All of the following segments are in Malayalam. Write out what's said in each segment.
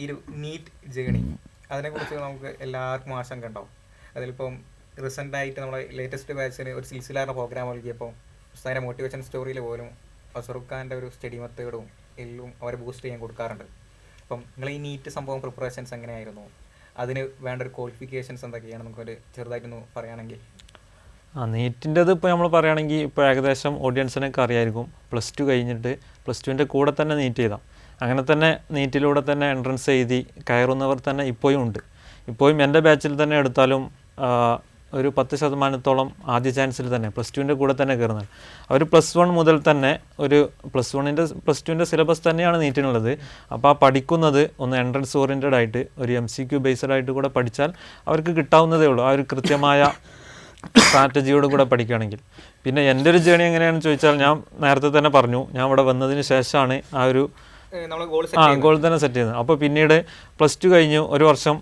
ഈ ഒരു നീറ്റ് ജേണി അതിനെക്കുറിച്ച് നമുക്ക് എല്ലാവർക്കും ആശങ്ക ഉണ്ടാവും. അതിലിപ്പം റീസെന്റ് ആയിട്ട് നമ്മുടെ ലേറ്റസ്റ്റ് ബാച്ചിന് ഒരു സിൽസിലാറിന്റെ പ്രോഗ്രാം നൽകിയപ്പോൾ ഉസ്താദിന്റെ മോട്ടിവേഷൻ സ്റ്റോറിയിൽ പോലും അസറുഖ് ഒരു സ്റ്റഡി മെത്തേഡും എല്ലാം അവരെ ബൂസ്റ്റ് ചെയ്യാൻ കൊടുക്കാറുണ്ട്. അപ്പം നിങ്ങൾ ഈ നീറ്റ് സംഭവം പ്രിപ്പറേഷൻസ് എങ്ങനെയായിരുന്നു? അതിന് വേണ്ട ഒരു ക്വാളിഫിക്കേഷൻസ് എന്തൊക്കെയാണ്? നമുക്കൊരു ചെറുതായിട്ടൊന്ന് പറയുകയാണെങ്കിൽ ആ നീറ്റിന്റെത് ഇപ്പോൾ നമ്മൾ പറയുകയാണെങ്കിൽ ഇപ്പോൾ ഏകദേശം ഓഡിയൻസിനൊക്കെ അറിയായിരിക്കും. പ്ലസ് ടു കഴിഞ്ഞിട്ട് പ്ലസ് ടുവിന്റെ കൂടെ തന്നെ നീറ്റ് ചെയ്താൽ അങ്ങനെ തന്നെ നീറ്റിലൂടെ തന്നെ എൻട്രൻസ് എഴുതി കയറുന്നവർ തന്നെ ഇപ്പോഴും ഉണ്ട്. ഇപ്പോഴും എന്റെ ബാച്ചിൽ തന്നെ എടുത്താലും ഒരു പത്ത് ശതമാനത്തോളം ആദ്യ ചാൻസിൽ തന്നെ പ്ലസ് ടുവിന്റെ കൂടെ തന്നെ കയറുന്നത്. അവർ പ്ലസ് വൺ മുതൽ തന്നെ ഒരു പ്ലസ് വണ്ണിന്റെ പ്ലസ് ടുവിന്റെ സിലബസ് തന്നെയാണ് നീറ്റിനുള്ളത്. അപ്പോൾ ആ പഠിക്കുന്നത് ഒന്ന് എൻട്രൻസ് ഓറിയന്റഡ് ആയിട്ട് ഒരു എം സി ക്യു ബേസ്ഡ് ആയിട്ട് കൂടെ പഠിച്ചാൽ അവർക്ക് കിട്ടാവുന്നതേ ഉള്ളൂ. ആ ഒരു കൃത്യമായ സ്ട്രാറ്റജിയോട് കൂടെ പഠിക്കുകയാണെങ്കിൽ. പിന്നെ എന്റെ ഒരു ജേണി എങ്ങനെയാണെന്ന് ചോദിച്ചാൽ ഞാൻ നേരത്തെ തന്നെ പറഞ്ഞു ഞാൻ ഇവിടെ വന്നതിന് ശേഷമാണ് ആ ഒരു നമ്മൾ ഗോൾ ആ ഗോൾ തന്നെ സെറ്റ് ചെയ്യുന്നത്. അപ്പോൾ പിന്നീട് പ്ലസ് ടു കഴിഞ്ഞു ഒരു വർഷം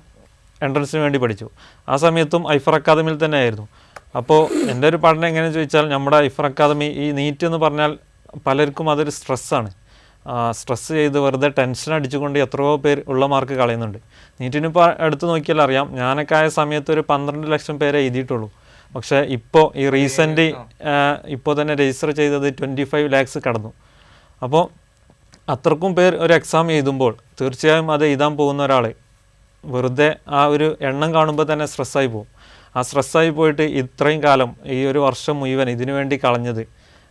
എൻട്രൻസിന് വേണ്ടി പഠിച്ചു. ആ സമയത്തും ഐഫർ അക്കാദമിയിൽ തന്നെ ആയിരുന്നു. അപ്പോൾ എന്റെ ഒരു പഠനം എങ്ങനെയാണെന്ന് ചോദിച്ചാൽ നമ്മുടെ ഐഫർ അക്കാദമി ഈ നീറ്റ് എന്ന് പറഞ്ഞാൽ പലർക്കും അതൊരു സ്ട്രെസ്സാണ് സ്ട്രെസ് ചെയ്ത് വെറുതെ ടെൻഷൻ അടിച്ചുകൊണ്ട് എത്രയോ പേർ ഉള്ള മാർക്ക് കളയുന്നുണ്ട്. നീറ്റിനിപ്പോൾ എടുത്ത് നോക്കിയാൽ അറിയാം. ഞാനൊക്കെ ആയ സമയത്ത് ഒരു പന്ത്രണ്ട് ലക്ഷം പേരെ എഴുതിയിട്ടുള്ളൂ. പക്ഷേ ഇപ്പോൾ ഈ റീസെന്റ് ഇപ്പോൾ തന്നെ രജിസ്റ്റർ ചെയ്തത് ട്വന്റി ഫൈവ് ലാക്സ് കടന്നു. അപ്പോൾ അത്രക്കും പേർ ഒരു എക്സാം എഴുതുമ്പോൾ തീർച്ചയായും അത് എഴുതാൻ പോകുന്ന ഒരാൾ വെറുതെ ആ ഒരു എണ്ണം കാണുമ്പോൾ തന്നെ സ്ട്രെസ്സായി പോകും. ആ സ്ട്രെസ്സായി പോയിട്ട് ഇത്രയും കാലം ഈ ഒരു വർഷം മുഴുവൻ ഇതിനു വേണ്ടി കളഞ്ഞത്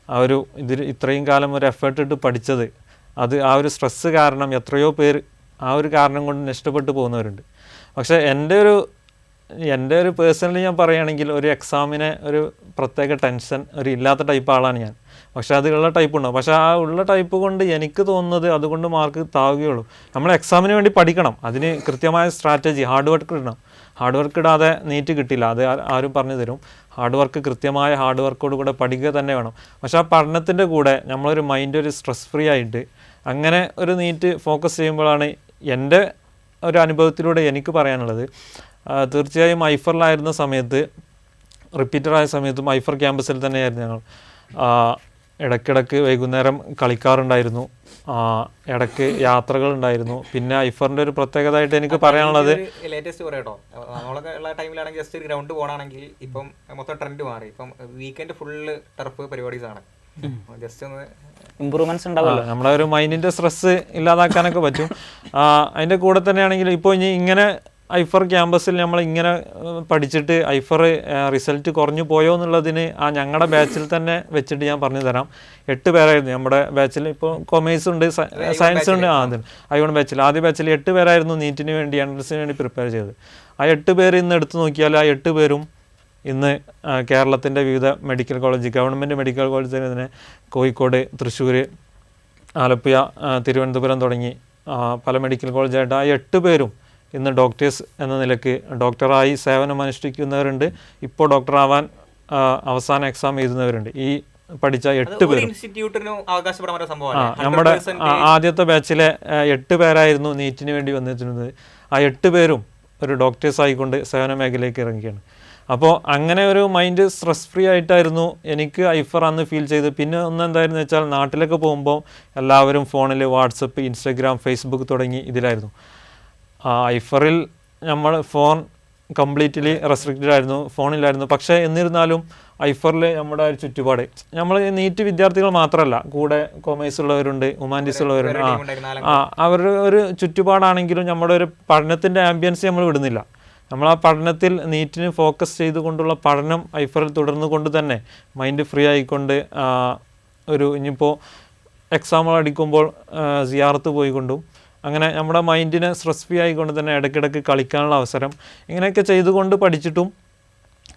ആ ഒരു ഇതിൽ ഇത്രയും കാലം ഒരു എഫേർട്ട് ഇട്ട് പഠിച്ചത് അത് ആ ഒരു സ്ട്രെസ്സ് കാരണം എത്രയോ പേർ ആ ഒരു കാരണം കൊണ്ട് നഷ്ടപ്പെട്ടു പോകുന്നവരുണ്ട്. പക്ഷേ എന്റെ ഒരു എന്റെ ഒരു പേഴ്സണലി ഞാൻ പറയുകയാണെങ്കിൽ ഒരു എക്സാമിനെ ഒരു പ്രത്യേക ടെൻഷൻ ഒരു ഇല്ലാത്ത ടൈപ്പ് ആളാണ് ഞാൻ. പക്ഷേ അത് ഉള്ള ടൈപ്പ് ഉണ്ടാവും. പക്ഷേ ആ ഉള്ള ടൈപ്പ് കൊണ്ട് എനിക്ക് തോന്നുന്നത് അതുകൊണ്ട് മാർക്ക് താവുകയുള്ളൂ. നമ്മൾ എക്സാമിന് വേണ്ടി പഠിക്കണം. അതിന് കൃത്യമായ സ്ട്രാറ്റജി ഹാർഡ് വർക്ക് ഇടണം. ഹാർഡ് വർക്ക് ഇടാതെ നീറ്റ് കിട്ടില്ല. അത് ആരും പറഞ്ഞു തരും. ഹാർഡ് വർക്ക് കൃത്യമായ ഹാർഡ് വർക്കോട് കൂടെ പഠിക്കുക തന്നെ വേണം. പക്ഷേ ആ പഠനത്തിന്റെ കൂടെ നമ്മളൊരു മൈൻഡ് ഒരു സ്ട്രെസ് ഫ്രീ ആയിട്ട് അങ്ങനെ ഒരു നീറ്റ് ഫോക്കസ് ചെയ്യുമ്പോഴാണ് എന്റെ ഒരു അനുഭവത്തിലൂടെ എനിക്ക് പറയാനുള്ളത്. തീർച്ചയായും ഐഫറിലായിരുന്ന സമയത്ത് റിപ്പീറ്ററായ സമയത്തും ഐഫർ ക്യാമ്പസിൽ തന്നെയായിരുന്നു ഞങ്ങൾ. ഇടയ്ക്കിടയ്ക്ക് വൈകുന്നേരം കളിക്കാറുണ്ടായിരുന്നു. ഇടയ്ക്ക് ഇടയ്ക്ക് യാത്രകളുണ്ടായിരുന്നു. പിന്നെ ഐഫറിന്റെ ഒരു പ്രത്യേകതയായിട്ട് എനിക്ക് പറയാനുള്ളത് ലേറ്റസ്റ്റ് പറയട്ടോ നമ്മളൊക്കെ ഉള്ള ടൈമിലാണെങ്കിൽ ജസ്റ്റ് ഒരു ഗ്രൗണ്ട് പോകണമെങ്കിൽ ഇപ്പം മൊത്തം ട്രെൻഡ് മാറി. ഇപ്പം വീക്കെൻഡ് ഫുള്ള് ടർഫ് പരിപാടീസ് ആണ് ജസ്റ്റ് ഒന്ന് ഇമ്പ്രൂവ്മെന്റ്സ് ഉണ്ടാവുമല്ലോ. ആ, നമ്മളെ ഒരു മൈൻഡിന്റെ സ്ട്രെസ് ഇല്ലാതാക്കാനൊക്കെ പറ്റും. അതിന്റെ കൂടെ തന്നെയാണെങ്കിൽ ഇപ്പോൾ ഇനി ഇങ്ങനെ ഐഫർ ക്യാമ്പസിൽ നമ്മൾ ഇങ്ങനെ പഠിച്ചിട്ട് ഐഫർ റിസൾട്ട് കുറഞ്ഞു പോയോ എന്നുള്ളതിന് ആ ഞങ്ങളുടെ ബാച്ചിൽ തന്നെ വെച്ചിട്ട് ഞാൻ പറഞ്ഞു തരാം. എട്ട് പേരായിരുന്നു നമ്മുടെ ബാച്ചിൽ. ഇപ്പോൾ കൊമേഴ്സ് ഉണ്ട് സയൻസ് ഉണ്ട്. ആ അതെ ഐവൺ ബാച്ചിൽ ആദ്യ ബാച്ചിൽ എട്ട് പേരായിരുന്നു നീറ്റിന് വേണ്ടി എൻട്രൻസിന് വേണ്ടി പ്രിപ്പയർ ചെയ്തത്. ആ എട്ട് പേര് ഇന്ന് എടുത്തു നോക്കിയാൽ ആ എട്ട് പേരും ഇന്ന് കേരളത്തിന്റെ വിവിധ മെഡിക്കൽ കോളേജ് ഗവൺമെന്റ് മെഡിക്കൽ കോളേജിൽ തന്നെ കോഴിക്കോട് തൃശ്ശൂർ ആലപ്പുഴ തിരുവനന്തപുരം തുടങ്ങി പല മെഡിക്കൽ കോളേജായിട്ട് ആ എട്ട് പേരും ഇന്ന് ഡോക്ടേഴ്സ് എന്ന നിലയ്ക്ക് ഡോക്ടറായി സേവനം അനുഷ്ഠിക്കുന്നവരുണ്ട് ഇപ്പോൾ ഡോക്ടറാവാൻ ആവാൻ അവസാന എക്സാം എഴുതുന്നവരുണ്ട്. ഈ പഠിച്ച എട്ട് പേർ ആ നമ്മുടെ ആദ്യത്തെ ബാച്ചിലെ എട്ട് പേരായിരുന്നു നീറ്റിന് വേണ്ടി വന്നിരുന്നത്. ആ എട്ട് പേരും ഒരു ഡോക്ടേഴ്സ് ആയിക്കൊണ്ട് സേവന മേഖലയിലേക്ക് ഇറങ്ങിയാണ് അപ്പോൾ അങ്ങനെ ഒരു മൈൻഡ് സ്ട്രെസ് ഫ്രീ ആയിട്ടായിരുന്നു എനിക്ക് ഐഫർ അന്ന് ഫീൽ ചെയ്ത് പിന്നെ ഒന്ന് എന്തായിരുന്നു വെച്ചാൽ നാട്ടിലൊക്കെ പോകുമ്പോൾ എല്ലാവരും ഫോണിൽ വാട്സപ്പ് ഇൻസ്റ്റഗ്രാം ഫേസ്ബുക്ക് തുടങ്ങി ഇതിലായിരുന്നു. ഐഫറിൽ നമ്മൾ ഫോൺ കംപ്ലീറ്റ്ലി റെസ്ട്രിക്റ്റഡ് ആയിരുന്നു ഫോണില്ലായിരുന്നു. പക്ഷേ എന്നിരുന്നാലും ഐഫറിൽ നമ്മുടെ ഒരു ചുറ്റുപാട് നമ്മൾ നീറ്റ് വിദ്യാർത്ഥികൾ മാത്രമല്ല കൂടെ കോമേഴ്സ് ഉള്ളവരുണ്ട് ഹ്യൂമാനിറ്റീസ് ഉള്ളവരുണ്ട് ആ ആ അവരുടെ ഒരു ചുറ്റുപാടാണെങ്കിലും നമ്മുടെ ഒരു പഠനത്തിന്റെ ആംബിയൻസ് നമ്മൾ വിടുന്നില്ല. നമ്മൾ ആ പഠനത്തിൽ നീറ്റിന് ഫോക്കസ് ചെയ്തുകൊണ്ടുള്ള പഠനം ഐഫറിൽ തുടർന്നു കൊണ്ട് തന്നെ മൈൻഡ് ഫ്രീ ആയിക്കൊണ്ട് ഒരു ഇനിയിപ്പോൾ എക്സാമുകൾ അടിക്കുമ്പോൾ സിയാർത്ത് പോയിക്കൊണ്ടും അങ്ങനെ നമ്മുടെ മൈൻഡിനെ സ്ട്രെസ് ഫ്രീ ആയിക്കൊണ്ട് തന്നെ ഇടയ്ക്കിടയ്ക്ക് കളിക്കാനുള്ള അവസരം ഇങ്ങനെയൊക്കെ ചെയ്തുകൊണ്ട് പഠിച്ചിട്ടും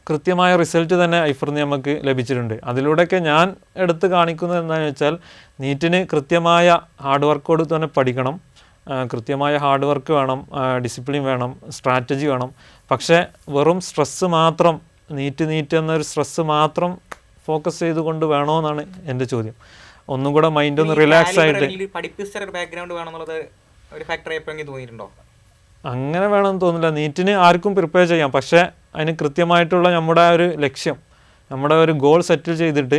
കൃത്യമായ റിസൾട്ട് തന്നെ ഐഫറിന് നമുക്ക് ലഭിച്ചിട്ടുണ്ട്. അതിലൂടെയൊക്കെ ഞാൻ എടുത്ത് കാണിക്കുന്നത് എന്താണെന്ന് വെച്ചാൽ നീറ്റിന് കൃത്യമായ ഹാർഡ് വർക്കോട് തന്നെ പഠിക്കണം. കൃത്യമായ ഹാർഡ് വർക്ക് വേണം ഡിസിപ്ലിൻ വേണം സ്ട്രാറ്റജി വേണം. പക്ഷേ വെറും സ്ട്രെസ്സ് മാത്രം നീറ്റ് നീറ്റ് എന്നൊരു സ്ട്രെസ്സ് മാത്രം ഫോക്കസ് ചെയ്തുകൊണ്ട് വേണോ എന്നാണ് എന്റെ ചോദ്യം. ഒന്നും കൂടെ മൈൻഡ് ഒന്ന് റിലാക്സ് ആയിട്ട് പഠിപ്പിച്ച ബാക്ക്ഗ്രൗണ്ട് വേണമെന്നുള്ളത് ഒരു ഫാക്ടർ തോന്നിയിട്ടുണ്ടോ അങ്ങനെ വേണമെന്ന് തോന്നില്ല നീറ്റിന് ആർക്കും പ്രിപ്പയർ ചെയ്യാം. പക്ഷേ അതിന് കൃത്യമായിട്ടുള്ള നമ്മുടെ ഒരു ലക്ഷ്യം നമ്മുടെ ഒരു ഗോൾ സെറ്റിൽ ചെയ്തിട്ട്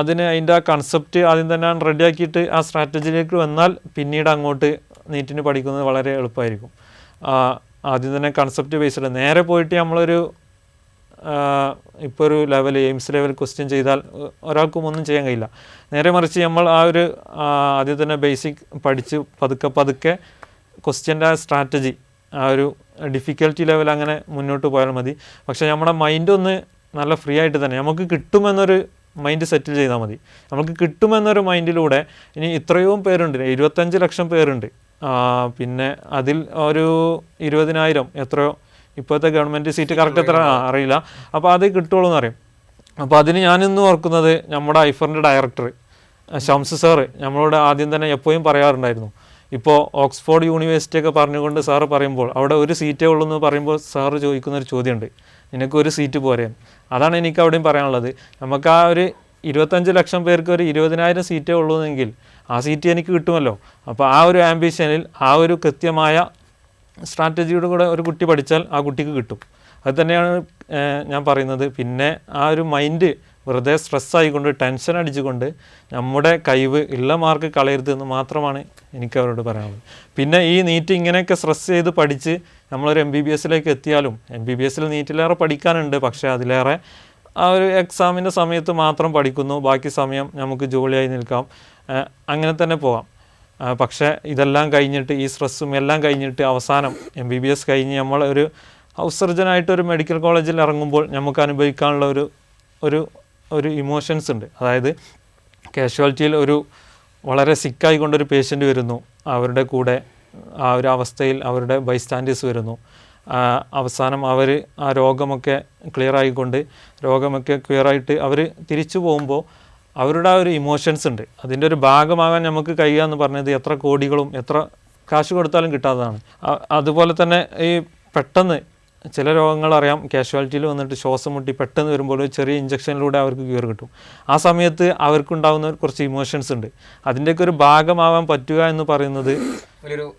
അതിന് അതിന്റെ ആ കൺസെപ്റ്റ് ആദ്യം തന്നെ റെഡിയാക്കിയിട്ട് ആ സ്ട്രാറ്റജിയിലേക്ക് വന്നാൽ പിന്നീട് അങ്ങോട്ട് നീറ്റിന് പഠിക്കുന്നത് വളരെ എളുപ്പമായിരിക്കും. ആദ്യം തന്നെ കൺസെപ്റ്റ് ബേസ്ഡ് നേരെ പോയിട്ട് നമ്മളൊരു ഇപ്പോൾ ഒരു ലെവൽ എയിംസ് ലെവൽ ക്വസ്റ്റ്യൻ ചെയ്താൽ ഒരാൾക്കും ഒന്നും ചെയ്യാൻ കഴിയില്ല. നേരെ മറിച്ച് നമ്മൾ ആ ഒരു ആദ്യം തന്നെ ബേസിക് പഠിച്ച് പതുക്കെ പതുക്കെ ക്വസ്റ്റ്യന്റെ സ്ട്രാറ്റജി ആ ഒരു ഡിഫിക്കൽറ്റി ലെവൽ അങ്ങനെ മുന്നോട്ട് പോയാൽ മതി. പക്ഷേ നമ്മുടെ മൈൻഡ് ഒന്ന് നല്ല ഫ്രീ ആയിട്ട് തന്നെ നമുക്ക് കിട്ടുമെന്നൊരു മൈൻഡ് സെറ്റിൽ ചെയ്താൽ മതി. നമുക്ക് കിട്ടുമെന്നൊരു മൈൻഡിലൂടെ ഇനി ഇത്രയും പേരുണ്ട് ഇരുപത്തഞ്ച് ലക്ഷം പേരുണ്ട്. പിന്നെ അതിൽ ഒരു ഇരുപതിനായിരം എത്രയോ ഇപ്പോഴത്തെ ഗവൺമെന്റ് സീറ്റ് കറക്റ്റ് എത്ര? അറിയില്ല. അപ്പോൾ അത് കിട്ടുള്ളൂ എന്നറിയാം അപ്പോൾ അതിന് ഞാനിന്ന് ഓർക്കുന്നത് നമ്മുടെ ഐഫറിന്റെ ഡയറക്ടർ ഷംസ് സാറ് നമ്മളോട് ആദ്യം തന്നെ എപ്പോഴും പറയാറുണ്ടായിരുന്നു. ഇപ്പോൾ ഓക്സ്ഫോർഡ് യൂണിവേഴ്സിറ്റി ഒക്കെ പറഞ്ഞുകൊണ്ട് സാറ് പറയുമ്പോൾ അവിടെ ഒരു സീറ്റേ ഉള്ളൂ എന്ന് പറയുമ്പോൾ സാറ് ചോദിക്കുന്ന ഒരു ചോദ്യമുണ്ട്. നിനക്ക് ഒരു സീറ്റ് പോരെ? അതാണ് എനിക്ക് അവിടെയും പറയാനുള്ളത്. നമുക്ക് ആ ഒരു ഇരുപത്തഞ്ച് ലക്ഷം പേർക്ക് ഒരു ഇരുപതിനായിരം സീറ്റേ ഉള്ളൂ എന്നെങ്കിൽ ആ സീറ്റ് എനിക്ക് കിട്ടുമല്ലോ. അപ്പോൾ ആ ഒരു ആംബിഷനിൽ ആ ഒരു കൃത്യമായ സ്ട്രാറ്റജിയുടെ കൂടെ ഒരു കുട്ടി പഠിച്ചാൽ ആ കുട്ടിക്ക് കിട്ടും. അത് തന്നെയാണ് ഞാൻ പറയുന്നത്. പിന്നെ ആ ഒരു മൈൻഡ് വെറുതെ സ്ട്രെസ് ആയിക്കൊണ്ട് ടെൻഷൻ അടിച്ചുകൊണ്ട് നമ്മുടെ കഴിവ് ഉള്ള മാർക്ക് കളയരുത് എന്ന് മാത്രമാണ് എനിക്ക് അവരോട് പറയാനുള്ളത്. പിന്നെ ഈ നീറ്റ് ഇങ്ങനെയൊക്കെ സ്ട്രെസ് ചെയ്ത് പഠിച്ച് നമ്മളൊരു എം ബി ബി എസിലേക്ക് എത്തിയാലും എം ബി ബി എസിൽ നീറ്റിലേറെ പഠിക്കാനുണ്ട്. പക്ഷേ അതിലേറെ ആ ഒരു എക്സാമിന്റെ സമയത്ത് മാത്രം പഠിക്കുന്നു. ബാക്കി സമയം നമുക്ക് ജോലിയായി നിൽക്കാം. അങ്ങനെ തന്നെ ആ, പക്ഷേ ഇതെല്ലാം കഴിഞ്ഞിട്ട് ഈ സ്ട്രെസ്സും എല്ലാം കഴിഞ്ഞിട്ട് അവസാനം എം ബി ബി എസ് കഴിഞ്ഞ് നമ്മൾ ഒരു ഹൗസ് സർജനായിട്ട് ഒരു മെഡിക്കൽ കോളേജിൽ ഇറങ്ങുമ്പോൾ നമുക്ക് അനുഭവിക്കാനുള്ള ഒരു ഒരു ഒരു ഇമോഷൻസ് ഉണ്ട്. അതായത് കാഷ്വാലിറ്റിയിൽ ഒരു വളരെ സിക്കായി കൊണ്ടൊരു പേഷ്യന്റ് വരുന്നു. അവരുടെ കൂടെ ആ ഒരു അവസ്ഥയിൽ അവരുടെ ബൈസ്റ്റാൻഡേഴ്സ് വരുന്നു. അവസാനം അവർ ആ രോഗമൊക്കെ ക്ലിയർ ആയിക്കൊണ്ട് രോഗമൊക്കെ ക്ലിയർ ആയിട്ട് അവർ തിരിച്ചു പോകുമ്പോൾ അവരുടെ ആ ഒരു ഇമോഷൻസ് ഉണ്ട്. അതിന്റെ ഒരു ഭാഗമാകാൻ നമുക്ക് കഴിയുക എന്ന് പറഞ്ഞത് എത്ര കോടികളും എത്ര കാശ് കൊടുത്താലും കിട്ടാത്തതാണ്. അതുപോലെ തന്നെ ഈ പെട്ടെന്ന് ചില രോഗങ്ങൾ അറിയാം. കാഷ്വാലിറ്റിയിൽ വന്നിട്ട് ശ്വാസം മുട്ടി പെട്ടെന്ന് വരുമ്പോൾ ഒരു ചെറിയ ഇഞ്ചക്ഷനിലൂടെ അവർക്ക് ക്യൂർ കിട്ടും. ആ സമയത്ത് അവർക്കുണ്ടാകുന്ന കുറച്ച് ഇമോഷൻസ് ഉണ്ട്. അതിന്റെയൊക്കെ ഒരു ഭാഗമാവാൻ പറ്റുക എന്ന് പറയുന്നത്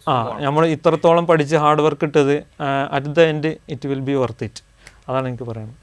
ആ നമ്മൾ ഇത്രത്തോളം പഠിച്ച് ഹാർഡ് വർക്ക് ഇട്ടത് at the end it will be worth it അതാണ് എനിക്ക് പറയാനുള്ളത്.